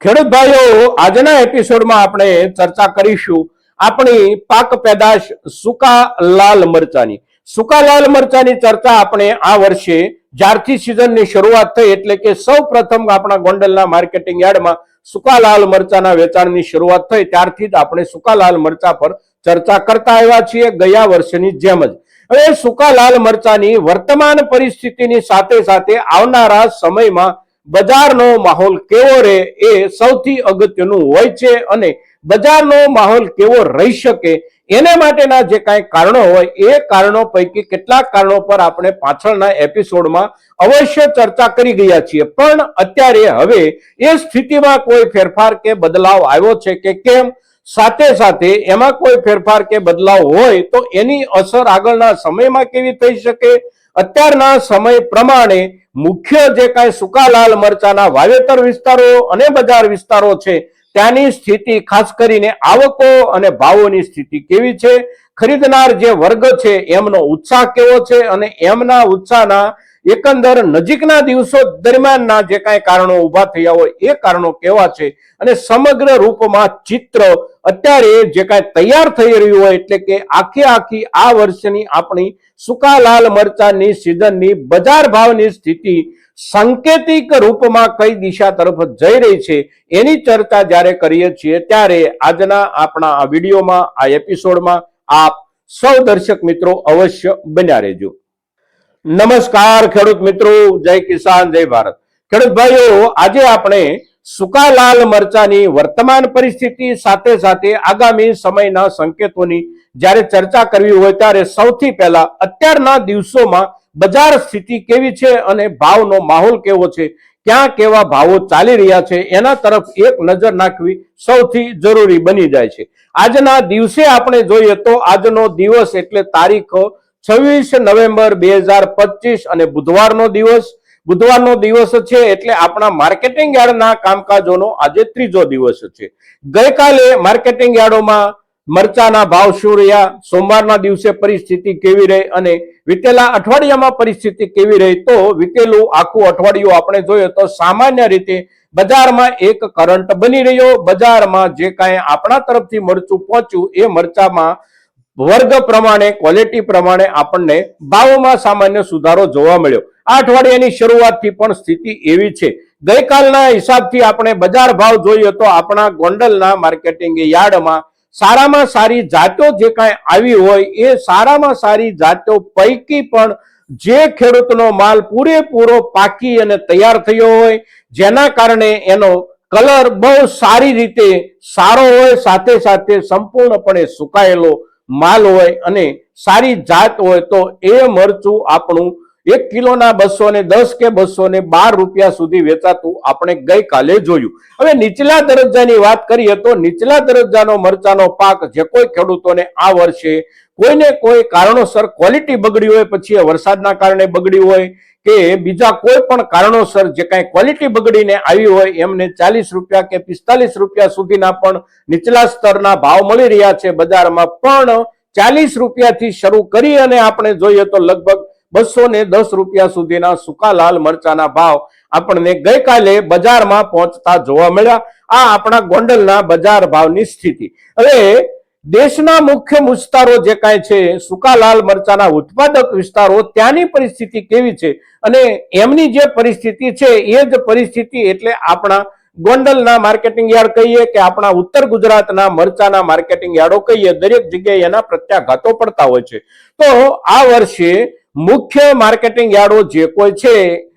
ખેડૂત ભાઈઓ આજના એપિસોડમાં આપણે ચર્ચા કરીશું આપણી પાક પેદાશ સુકા લાલ મરચાની. સુકા લાલ મરચાની ચર્ચા આપણે આ વર્ષે જ્યારથી સિઝનની શરૂઆત થઈ એટલે કે સૌ પ્રથમ આપણા ગોંડલના માર્કેટિંગ યાર્ડમાં સુકા લાલ મરચાના વેચાણની શરૂઆત થઈ. ત્યારથી જ આપણે સુકા લાલ મરચા પર ચર્ચા કરતા આવ્યા છીએ ગયા વર્ષની જેમ જ. હવે સુકા લાલ મરચાની વર્તમાન પરિસ્થિતિની સાથે સાથે આવનારા સમયમાં બજારનો માહોલ કેવો રહે એ સૌથી અગત્યનું હોય છે અને બજારનો માહોલ કેવો રહી શકે એને માટેના જે કાંઈ કારણો હોય એ કારણો પૈકી કેટલાક કારણો પર આપણે પાછળના એપિસોડમાં અવશ્ય ચર્ચા કરી ગયા છીએ. પણ અત્યારે હવે એ સ્થિતિમાં કોઈ ફેરફાર કે બદલાવ આવ્યો છે કે કેમ? સાથે સાથે એમાં કોઈ ફેરફાર કે બદલાવ હોય તો એની અસર આગળના સમયમાં કેવી થઈ શકે? અત્યારના સમય પ્રમાણે મુખ્ય જે કાંઈ સૂકા લાલ મરચાના વાવેતર વિસ્તારો અને બજાર વિસ્તારો છે, ત્યાંની સ્થિતિ ખાસ કરીને આવકો અને ભાવોની સ્થિતિ કેવી છે? ખરીદનાર જે વર્ગ છે, એમનો ઉત્સાહ કેવો છે અને એમના ઉત્સાહના એકંદર નજીકના દિવસો દરમિયાનના જે કાંઈ કારણો ઊભા થયા હોય એ કારણો કેવા છે? અને સમગ્ર રૂપમાં ચિત્ર અત્યારે જે કાંઈ તૈયાર થઈ રહ્યું હોય એટલે કે આખી આખી આ વર્ષની આપણી સૂકા લાલ મરચાની સિઝનની બજાર ભાવની સ્થિતિ સાંકેતિક રૂપમાં કઈ દિશા તરફ જઈ રહી છે એની ચર્ચા જ્યારે કરીએ છીએ ત્યારે આજના આપણા આ વિડીયોમાં, આ એપિસોડમાં આપ સૌ દર્શક મિત્રો અવશ્ય બન્યા રહેજો. નમસ્કાર ખેડૂત મિત્રો, જય કિસાન, જય ભારત. ખેડૂત ભાઈઓ, આજે આપણે સૂકા લાલ મરચાની વર્તમાન પરિસ્થિતિ સાથે સાથે આગામી સમયના સંકેતોની જ્યારે ચર્ચા કરવી હોય ત્યારે સૌથી પહેલા અત્યારના દિવસોમાં બજાર સ્થિતિ કેવી છે અને ભાવનો માહોલ કેવો છે, ક્યાં કેવા ભાવો ચાલી રહ્યા છે, એના તરફ એક નજર નાખવી સૌથી જરૂરી બની જાય છે. આજના દિવસે આપણે જોઈએ તો આજનો દિવસ એટલે તારીખ છવ્વીસ નવેમ્બર બે અને બુધવારનો દિવસ બુધવારનો દિવસ છે એટલે આપણા માર્કેટિંગ યાર્ડના કામકાજોનો આજે ત્રીજો દિવસ છે. ગઈકાલે માર્કેટિંગ યાર્ડોમાં મરચાના ભાવ શું રહ્યા, સોમવારના દિવસે પરિસ્થિતિ કેવી રહી અને વિતેલા અઠવાડિયામાં પરિસ્થિતિ કેવી રહી તો વીતેલું આખું અઠવાડિયું આપણે જોઈએ તો સામાન્ય રીતે બજારમાં એક કરંટ બની રહ્યો. બજારમાં જે કાંઈ આપણા તરફથી મરચું પહોંચ્યું એ મરચામાં વર્ગ પ્રમાણે ક્વોલિટી પ્રમાણે આપણને ભાવોમાં સામાન્ય સુધારો જોવા મળ્યો. આ અઠવાડિયાની શરૂઆતથી પણ સ્થિતિ એવી છે. ગઈકાલના હિસાબથી આપણે બજાર ભાવ જોઈએ તો આપણા ગોંડલના માર્કેટિંગ યાર્ડમાં સારામાં સારી જાતો જે કાંઈ આવી હોય એ સારામાં સારી જાતો પૈકી પણ જે ખેડૂતનો માલ પૂરેપૂરો પાકી અને તૈયાર થયો હોય, જેના કારણે એનો કલર બહુ સારી રીતે સારો હોય, સાથે સાથે સંપૂર્ણપણે સુકાયેલો માલ હોય અને સારી જાત હોય તો એ મરચું આપણું એક કિલોના બસો ને દસ કે બસો ને બાર રૂપિયા સુધી વેચાતું આપણે ગઈકાલે જોયું. હવે નીચલા દરજ્જાની વાત કરીએ તો નીચલા દરજ્જાનો મરચાનો પાક જે કોઈ ખેડૂતોને આ વર્ષે કોઈને કોઈ કારણોસર ક્વોલિટી બગડી હોય, પછી વરસાદના કારણે બગડી હોય, કે બીજા કોઈ પણ કારણોસર જે કાંઈ ક્વોલિટી બગડીને આવી હોય, એમને ચાલીસ રૂપિયા કે પિસ્તાલીસ રૂપિયા સુધીના પણ નીચલા સ્તરના ભાવ મળી રહ્યા છે બજારમાં. પણ ચાલીસ રૂપિયાથી શરૂ કરી અને આપણે જોઈએ તો લગભગ બસો ને દસ રૂપિયા સુધીના સૂકા લાલ મરચાના ભાવ આપણને ગઈકાલે બજારમાં પહોંચતા જોવા મળ્યા. આ આપણા ગોંડલના બજાર ભાવની સ્થિતિ. હવે દેશના મુખ્ય વિસ્તારો જે કાંઈ છે, સૂકા લાલ મરચાના ઉત્પાદક વિસ્તારો, ત્યાંની પરિસ્થિતિ કેવી છે અને એમની જે પરિસ્થિતિ છે, એ જ પરિસ્થિતિ એટલે આપણા ગોંડલના માર્કેટિંગ યાર્ડ કહીએ કે આપણા ઉત્તર ગુજરાતના મરચાના માર્કેટિંગ યાર્ડો કહીએ, દરેક જગ્યાએ એના પ્રત્યાઘાતો પડતા હોય છે. તો આ વર્ષે મુખ્ય માર્કેટિંગ યાર્ડો જે કોઈ છે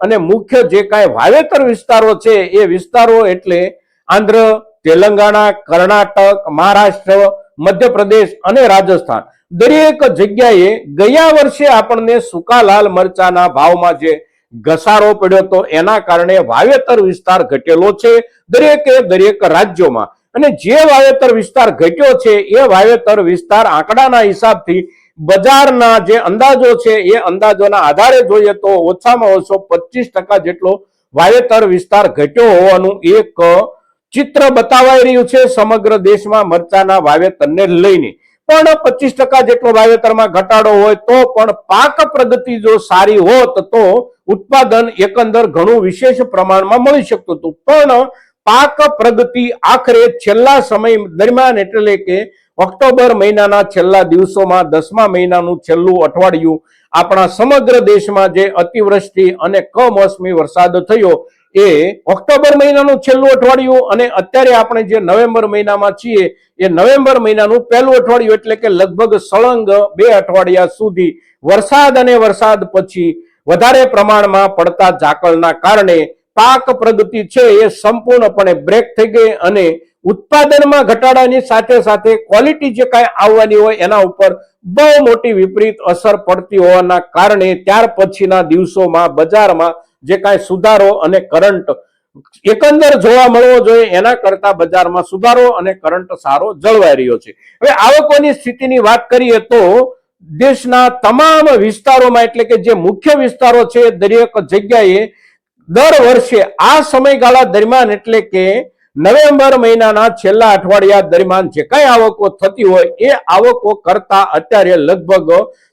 અને મુખ્ય જે કાંઈ વાવેતર વિસ્તારો છે એ વિસ્તારો એટલે આંધ્ર, તેલંગાણા, કર્ણાટક, મહારાષ્ટ્ર, મધ્યપ્રદેશ અને રાજસ્થાન. દરેક જગ્યાએ ગયા વર્ષે આપણને સૂકા લાલ મરચાના ભાવમાં જે ઘસારો પડ્યો તો એના કારણે વાવેતર વિસ્તાર ઘટેલો છે દરેકે દરેક રાજ્યોમાં. અને જે વાવેતર વિસ્તાર ઘટ્યો છે, એ વાવેતર વિસ્તાર આંકડાના હિસાબથી બજારના જે અંદાજો છે એ અંદાજોના આધારે જોઈએ તો ઓછામાં ઓછો પચીસ ટકા જેટલો વાવેતર વિસ્તાર ઘટ્યો હોવાનું એક ચિત્ર બતાવાઈ રહ્યું છે સમગ્ર દેશમાં મરચાના વાવેતરને લઈને. પણ પચીસ ટકા જેટલો વાવેતરમાં ઘટાડો હોય તો પણ પાક પ્રગતિ જો સારી હોત તો ઉત્પાદન એકંદર ઘણું વિશેષ પ્રમાણમાં મળી શકતું હતું. પણ પાક પ્રગતિ આખરે છેલ્લા સમય દરમિયાન એટલે કે ઓક્ટોબર મહિનાના છેલ્લા દિવસોમાં દસમા મહિનાનું છેલ્લું અઠવાડિયું આપણા સમગ્ર દેશમાં જે અતિવૃષ્ટિ અને કમોસમી વરસાદ થયો એ ઓક્ટોબર મહિનાનું છેલ્લું અઠવાડિયું અને અત્યારે આપણે જે નવેમ્બર મહિનામાં છીએ, એ નવેમ્બર મહિનાનું પહેલું અઠવાડિયું એટલે કે લગભગ સળંગ બે અઠવાડિયા સુધી વરસાદ અને વરસાદ પછી વધારે પ્રમાણમાં પડતા ઝાકળના કારણે પાક પ્રગતિ છે એ સંપૂર્ણપણે બ્રેક થઈ ગઈ અને ઉત્પાદનમાં ઘટાડાની સાથે સાથે ક્વોલિટી જે કાંઈ આવવાની હોય એના ઉપર બહુ મોટી વિપરીત અસર પડતી હોવાના કારણે ત્યાર પછીના દિવસોમાં બજારમાં જે કાંઈ સુધારો અને કરંટ એકંદર જોવા મળવો જોઈએ એના કરતા બજારમાં સુધારો અને કરંટ સારો જળવાઈ રહ્યો છે. હવે આવકોની સ્થિતિની વાત કરીએ તો દેશના તમામ વિસ્તારોમાં એટલે કે જે મુખ્ય વિસ્તારો છે દરેક જગ્યાએ દર વર્ષે આ સમયગાળા દરમિયાન એટલે કે નવેમ્બર મહિનાના છેલ્લા અઠવાડિયા દરમિયાન જે કઈ આવકો થતી હોય એ આવકો કરતા અત્યારે લગભગ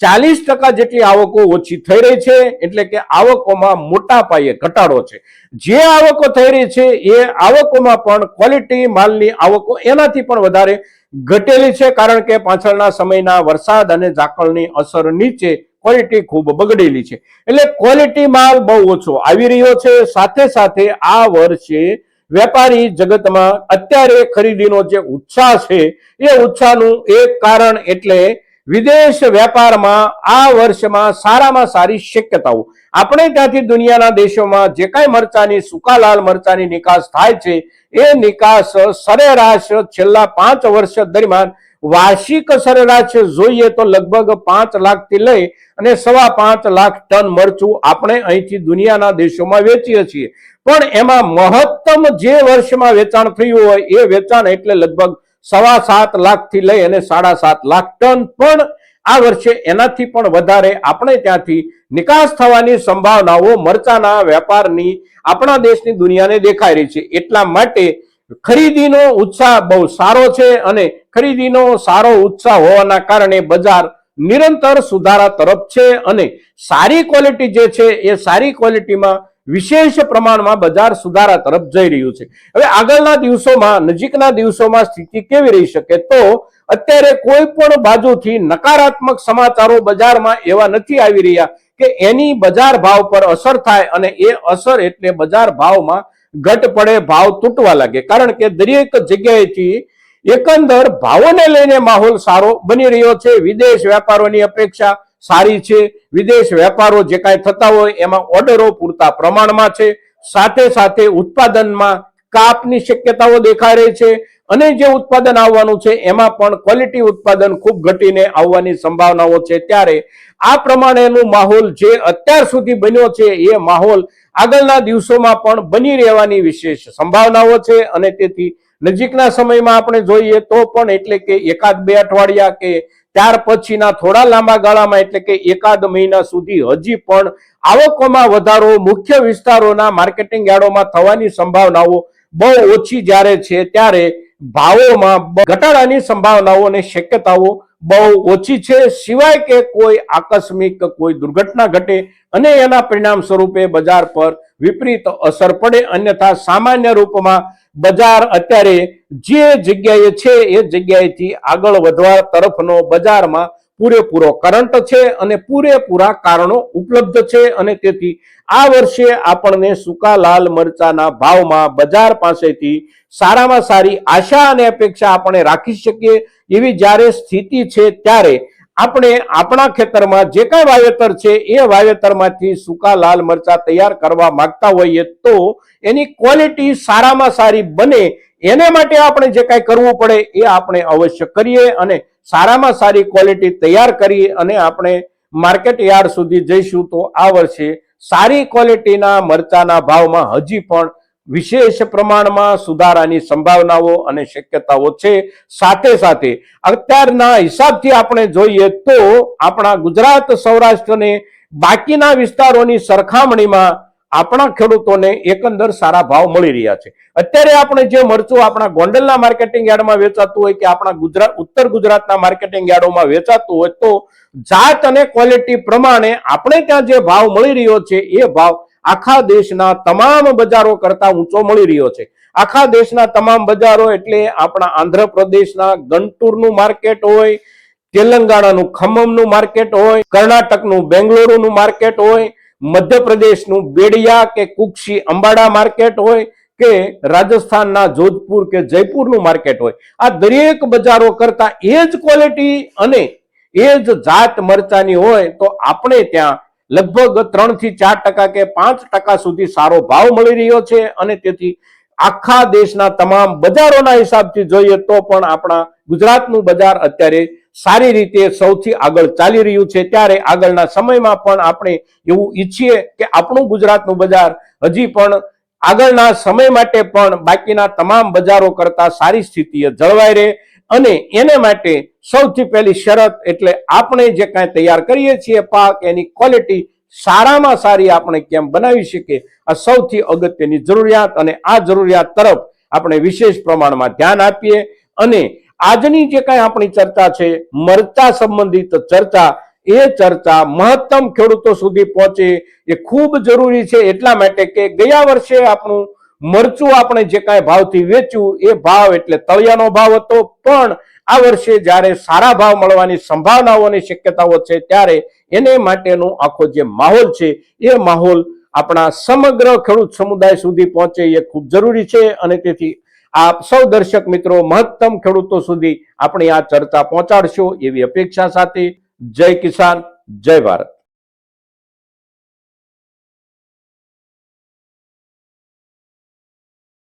ચાલીસ ટકા જેટલી આવકો ઓછી થઈ રહી છે. એટલે કે આવકોમાં મોટા પાયે ઘટાડો છે. જે આવકો થઈ રહી છે એ આવકોમાં પણ ક્વોલિટી માલની આવકો એનાથી પણ વધારે ઘટેલી છે. કારણ કે પાછળના સમયના વરસાદ અને ઝાકળની અસર નીચે ક્વોલિટી ખૂબ બગડેલી છે. એટલે ક્વોલિટી માલ બહુ ઓછો આવી રહ્યો છે. સાથે સાથે આ વર્ષે વેપારી જગતમાં અત્યારે ખરીદીનો જે ઉત્સાહ છે, એ ઉત્સાહનું એક કારણ એટલે વિદેશ વેપારમાં આ વર્ષમાં સારામાં સારી શક્યતાઓ. આપણે ત્યાંથી દુનિયાના દેશોમાં જે કાંઈ મરચાની સુકાલાલ મરચાની નિકાસ થાય છે, એ નિકાસ સરેરાશ છેલ્લા પાંચ વર્ષ દરમિયાન વાર્ષિક સરેરાશ જોઈએ તો લગભગ પાંચ લાખથી લઈ અને સવા પાંચ લાખ ટન મરચું આપણે અહીંથી દુનિયાના દેશોમાં વેચીએ છીએ. પણ એમાં મહત્તમ જે વર્ષમાં વેચાણ થયું હોય એ વેચાણ એટલે લગભગ સવા સાત લાખથી લઈ અને સાડા સાત લાખ ટન પણ આ વર્ષે એનાથી પણ વધારે આપણે ત્યાંથી નિકાસ થવાની સંભાવનાઓ મરચાના વેપારની આપણા દેશની દુનિયાને દેખાઈ રહી છે. એટલા માટે ખરીદીનો ઉત્સાહ બહુ સારો છે અને ખરીદીનો સારો ઉત્સાહ હોવાના કારણે બજાર નિરંતર સુધારા તરફ છે અને સારી ક્વોલિટી જે છે એ સારી ક્વોલિટીમાં વિશેષ પ્રમાણમાં બજાર સુધારા તરફ જઈ રહ્યું છે. હવે આગળના દિવસોમાં, નજીકના દિવસોમાં સ્થિતિ કેવી રહી શકે તો અત્યારે કોઈ પણ બાજુથી નકારાત્મક સમાચારો બજારમાં એવા નથી આવી રહ્યા કે એની બજાર ભાવ પર અસર થાય અને એ અસર એટલે બજાર ભાવમાં ઘટ પડે ભાવ તૂટવા લાગે. કારણ કે દરેક જગ્યાએથી એકંદર ભાવોને લઈને માહોલ સારો બની રહ્યો છે. વિદેશ વેપારોની અપેક્ષા સારી છે. વિદેશ વેપારો જે કાંઈ થતા હોય એમાં ઓર્ડરો પૂરતા પ્રમાણમાં છે. સાથે સાથે ઉત્પાદનમાં કાપની શક્યતાઓ દેખાઈ રહી છે અને જે ઉત્પાદન આવવાનું છે એમાં પણ ક્વોલિટી ઉત્પાદન ખૂબ ઘટીને આવવાની સંભાવનાઓ છે. ત્યારે આ પ્રમાણેનું માહોલ જે અત્યાર સુધી બન્યો છે એ માહોલ આગળના દિવસોમાં પણ બની રહેવાની વિશેષ સંભાવનાઓ છે અને તેથી નજીકના સમયમાં આપણે જોઈએ તો પણ એટલે કે એકાદ બે અઠવાડિયા કે ત્યાર પછીના થોડા લાંબા ગાળામાં એટલે કે એકાદ મહિના સુધી હજી પણ આવકોમાં વધારો મુખ્ય વિસ્તારોના માર્કેટિંગ યાર્ડોમાં થવાની સંભાવનાઓ બહુ ઓછી જ્યારે છે ત્યારે ભાવોમાં ઘટાડાની સંભાવનાઓ અને શક્યતાઓ બહુ ઓછી છે. સિવાય કે કોઈ આકસ્મિક કોઈ દુર્ઘટના ઘટે અને એના પરિણામ સ્વરૂપે બજાર પર વિપરીત અસર પડે. અન્યથા સામાન્ય રૂપમાં બજાર અત્યારે જે જગ્યાએ છે એ જગ્યાએથી આગળ વધવા તરફનો બજારમાં પૂરેપૂરો કરંટ છે અને પૂરેપૂરા કારણો ઉપલબ્ધ છે અને તેથી આ વર્ષે આપણને સૂકા લાલ મરચાના ભાવમાં બજાર પાસેથી સારામાં સારી આશા અને અપેક્ષા આપણે રાખી શકીએ એવી જ્યારે સ્થિતિ છે ત્યારે આપણે આપણા ખેતરમાં જે કાંઈ વાવેતર છે, એ વાવેતરમાંથી સૂકા લાલ મરચા તૈયાર કરવા માંગતા હોઈએ તો એની ક્વોલિટી સારામાં સારી બને, એને માટે આપણે જે કાંઈ કરવું પડે એ આપણે અવશ્ય કરીએ અને સારામાં સારી ક્વોલિટી તૈયાર કરી અને આપણે માર્કેટ યાર્ડ સુધી જઈશું તો આ વર્ષે સારી ક્વોલિટીના મરચાના ભાવમાં હજી પણ વિશેષ પ્રમાણમાં સુધારાની સંભાવનાઓ અને શક્યતાઓ છે. સાથે સાથે અત્યારના હિસાબથી આપણે જોઈએ તો આપણા ગુજરાત સૌરાષ્ટ્રને બાકીના વિસ્તારોની સરખામણીમાં આપણા ખેડૂતોને એકંદર સારા ભાવ મળી રહ્યા છે. અત્યારે આપણે જે મરચું આપણા ગોંડલના માર્કેટિંગ યાર્ડમાં વેચાતું હોય કે આપણા ગુજરાત ઉત્તર ગુજરાતના માર્કેટિંગ યાર્ડોમાં વેચાતું હોય તો જાત અને ક્વોલિટી પ્રમાણે આપણે ત્યાં જે ભાવ મળી રહ્યો છે એ ભાવ આખા દેશના તમામ બજારો કરતા ઊંચો મળી રહ્યો છે. આખા દેશના તમામ બજારો એટલે આપણા આંધ્રપ્રદેશના ગંટુરનું માર્કેટ હોય, તેલંગાણાનું ખમ્મમનું માર્કેટ હોય, કર્ણાટકનું બેંગ્લોરુનું માર્કેટ હોય, મધ્યપ્રદેશનું બેડિયા કે કુક્ષી અંબાડા માર્કેટ હોય, કે રાજસ્થાનના જોધપુર કે જયપુરનું માર્કેટ હોય. આ દરેક બજારો કરતા એ જ ક્વોલિટી અને એ જ જાત મરચાની હોય તો આપણે ત્યાં લગભગ ત્રણથી ચાર ટકા કે પાંચ ટકા સુધી સારો ભાવ મળી રહ્યો છે અને તેથી આખા દેશના તમામ બજારોના હિસાબથી જોઈએ તો પણ આપણા ગુજરાતનું બજાર અત્યારે સારી રીતે સૌથી આગળ ચાલી રહ્યું છે. ત્યારે આગળના સમયમાં પણ આપણે એવું ઈચ્છીએ કે આપણું ગુજરાતનું બજાર હજી પણ આગળના સમય માટે પણ બાકીના તમામ બજારો કરતા સારી સ્થિતિએ જળવાઈ રહે અને એને માટે સૌથી પહેલી શરત એટલે આપણે જે કાંઈ તૈયાર કરીએ છીએ પાક, એની ક્વોલિટી સારામાં સારી આપણે કેમ બનાવી શકીએ? આ સૌથી અગત્યની જરૂરિયાત અને આ જરૂરિયાત તરફ આપણે વિશેષ પ્રમાણમાં ધ્યાન આપીએ અને આજની જે કાંઈ આપણી ચર્ચા છે, મરચા સંબંધિત ચર્ચા, એ ચર્ચા મહત્તમ ખેડૂતો સુધી પહોંચે એ ખૂબ જરૂરી છે એટલા માટે કે ગયા વર્ષે આપણું મરચું આપણે જે કાંઈ ભાવથી વેચ્યું, એ ભાવ એટલે તળિયાનો ભાવ હતો. પણ આ વર્ષે જ્યારે સારા ભાવ મળવાની સંભાવનાઓની શક્યતાઓ છે, ત્યારે એને માટેનો આખો જે માહોલ છે, એ માહોલ આપણા સમગ્ર ખેડૂત સમુદાય સુધી પહોંચે એ ખૂબ જરૂરી છે. અને તેથી આપ સૌ દર્શક મિત્રો, મહત્તમ ખેડૂતો સુધી આપણી આ ચર્ચા પહોંચાડશો એવી અપેક્ષા સાથે. જય કિસાન, જય ભારત.